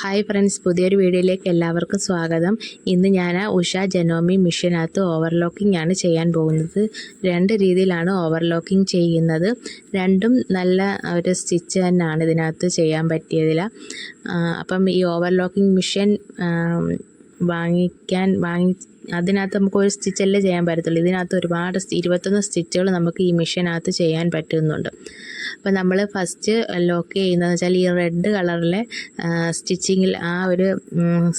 Hi friends പുതിയൊരു വീഡിയോയിലേക്ക് എല്ലാവർക്കും സ്വാഗതം. ഇന്ന് ഞാൻ ഉഷ ജനോമി മിഷനകത്ത് ഓവർലോക്കിംഗ് ആണ് ചെയ്യാൻ പോകുന്നത്. രണ്ട് രീതിയിലാണ് ഓവർലോക്കിംഗ് ചെയ്യുന്നത്. രണ്ടും നല്ല ഒരു സ്റ്റിച്ച് തന്നെയാണ് ഇതിനകത്ത് ചെയ്യാൻ പറ്റിയതിൽ അപ്പം ഈ ഓവർലോക്കിംഗ് മിഷൻ വാങ്ങിക്കാൻ വാങ്ങി അതിനകത്ത് നമുക്ക് ഒരു സ്റ്റിച്ചല്ലേ ചെയ്യാൻ പറ്റത്തുള്ളൂ. ഇതിനകത്ത് ഒരുപാട് ഇരുപത്തൊന്ന് സ്റ്റിച്ചുകൾ നമുക്ക് ഈ മിഷനകത്ത് ചെയ്യാൻ പറ്റുന്നുണ്ട്. അപ്പോൾ നമ്മൾ ഫസ്റ്റ് ലോക്ക് ചെയ്യുന്നതെന്ന് വെച്ചാൽ ഈ റെഡ് കളറിലെ സ്റ്റിച്ചിങ്ങിൽ ആ ഒരു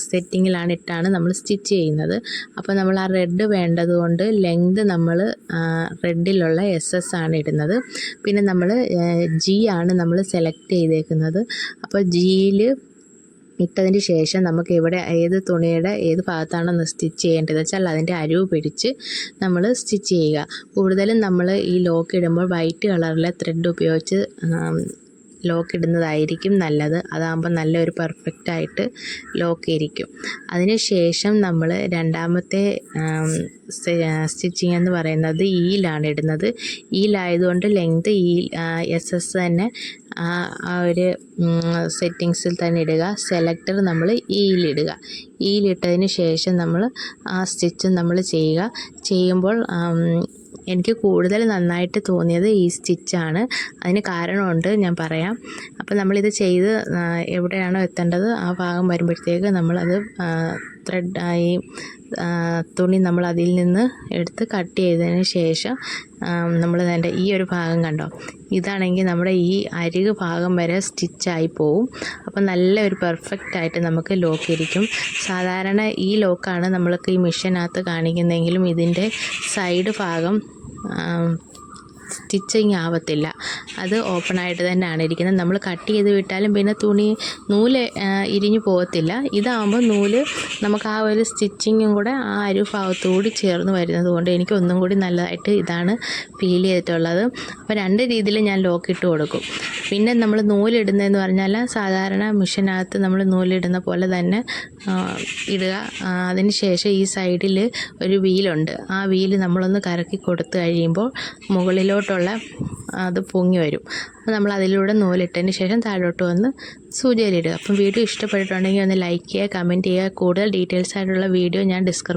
സെറ്റിങ്ങിലാണ് ഇട്ടാണ് നമ്മൾ സ്റ്റിച്ച് ചെയ്യുന്നത്. അപ്പോൾ നമ്മൾ ആ റെഡ് വേണ്ടതുകൊണ്ട് ലെങ്ത് നമ്മൾ റെഡിലുള്ള എസ് എസ് ആണ് ഇടുന്നത്. പിന്നെ നമ്മൾ ജി ആണ് നമ്മൾ സെലക്ട് ചെയ്തേക്കുന്നത്. അപ്പോൾ ജിയിൽ ഇട്ടതിന് ശേഷം നമുക്ക് ഇവിടെ ഏത് തുണിയുടെ ഏത് ഭാഗത്താണോ സ്റ്റിച്ച് ചെയ്യേണ്ടത് വെച്ചാൽ അതിന്റെ അരിവ് പിടിച്ച് നമ്മൾ സ്റ്റിച്ച് ചെയ്യുക. കൂടുതലും നമ്മൾ ഈ ലോക്ക് ഇടുമ്പോൾ വൈറ്റ് കളറിലെ ത്രെഡ് ഉപയോഗിച്ച് ലോക്ക് ഇടുന്നതായിരിക്കും നല്ലത്. അതാകുമ്പോൾ നല്ലൊരു പെർഫെക്റ്റ് ആയിട്ട് ലോക്ക് ഇരിക്കും. അതിന് ശേഷം നമ്മൾ രണ്ടാമത്തെ സ്റ്റിച്ചിങ് എന്ന് പറയുന്നത് ഈലാണ് ഇടുന്നത്. ഈലായതുകൊണ്ട് ലെങ്ത് ഈ എസ് എസ് തന്നെ ആ ആ ഒരു സെറ്റിങ്സിൽ തന്നെ ഇടുക. സെലക്ടർ നമ്മൾ ഈയിലിടുക ഈയിലിട്ടതിന് ശേഷം നമ്മൾ ആ സ്റ്റിച്ച് നമ്മൾ ചെയ്യുക. ചെയ്യുമ്പോൾ എനിക്ക് കൂടുതൽ നന്നായിട്ട് തോന്നിയത് ഈ സ്റ്റിച്ചാണ് അതിന് കാരണമുണ്ട് ഞാൻ പറയാം. അപ്പോൾ നമ്മളിത് ചെയ്ത് എവിടെയാണോ എത്തേണ്ടത് ആ ഭാഗം വരുമ്പോഴത്തേക്ക് നമ്മളത് ത്രെഡ് തുണി നമ്മൾ അതിൽ നിന്ന് എടുത്ത് കട്ട് ചെയ്തതിന് ശേഷം നമ്മൾ അതിന്റെ ഈ ഒരു ഭാഗം കണ്ടോ? ഇതാണെങ്കിൽ നമ്മുടെ ഈ അരിക് ഭാഗം വരെ സ്റ്റിച്ചായി പോവും. അപ്പോൾ നല്ല ഒരു പെർഫെക്റ്റ് ആയിട്ട് നമുക്ക് ലോക്ക് ഇരിക്കും. സാധാരണ ഈ ലോക്കാണ് നമ്മൾക്ക് ഈ മെഷീനകത്ത് കാണിക്കുന്നതെങ്കിലും ഇതിന്റെ സൈഡ് ഭാഗം സ്റ്റിച്ചിങ് ആവത്തില്ല. അത് ഓപ്പണായിട്ട് തന്നെയാണ് ഇരിക്കുന്നത്. നമ്മൾ കട്ട് ചെയ്ത് വിട്ടാലും പിന്നെ തുണി നൂൽ ഇരിഞ്ഞു പോകത്തില്ല. ഇതാകുമ്പോൾ നൂൽ നമുക്ക് ആ ഒരു സ്റ്റിച്ചിങ്ങും കൂടെ ആ ഒരു ഭാഗത്തുകൂടി ചേർന്ന് വരുന്നത് കൊണ്ട് എനിക്ക് ഒന്നും കൂടി നല്ലതായിട്ട് ഇതാണ് ഫീൽ ചെയ്തിട്ടുള്ളത്. അപ്പോൾ രണ്ട് രീതിയിൽ ഞാൻ ലോക്ക് ഇട്ട് കൊടുക്കും. പിന്നെ നമ്മൾ നൂലിടുന്നതെന്ന് പറഞ്ഞാൽ സാധാരണ മിഷനകത്ത് നമ്മൾ നൂലിടുന്ന പോലെ തന്നെ ഇടുക. അതിന് ശേഷം ഈ സൈഡിൽ ഒരു വീലുണ്ട് ആ വീൽ നമ്മളൊന്ന് കറക്കി കൊടുത്തു കഴിയുമ്പോൾ മുകളിലോട്ടുള്ള അത് പൊങ്ങി വരും. അപ്പോൾ നമ്മൾ അതിലൂടെ നൂലിട്ടതിന് ശേഷം താഴോട്ട് വന്ന് സൂചിയിലിടുക അപ്പം വീഡിയോ ഇഷ്ടപ്പെട്ടിട്ടുണ്ടെങ്കിൽ ഒന്ന് ലൈക്ക് ചെയ്യുക കമന്റ് ചെയ്യുക. കൂടുതൽ ഡീറ്റെയിൽസ് ആയിട്ടുള്ള വീഡിയോ ഞാൻ ഡിസ്ക്രിപ്ഷൻ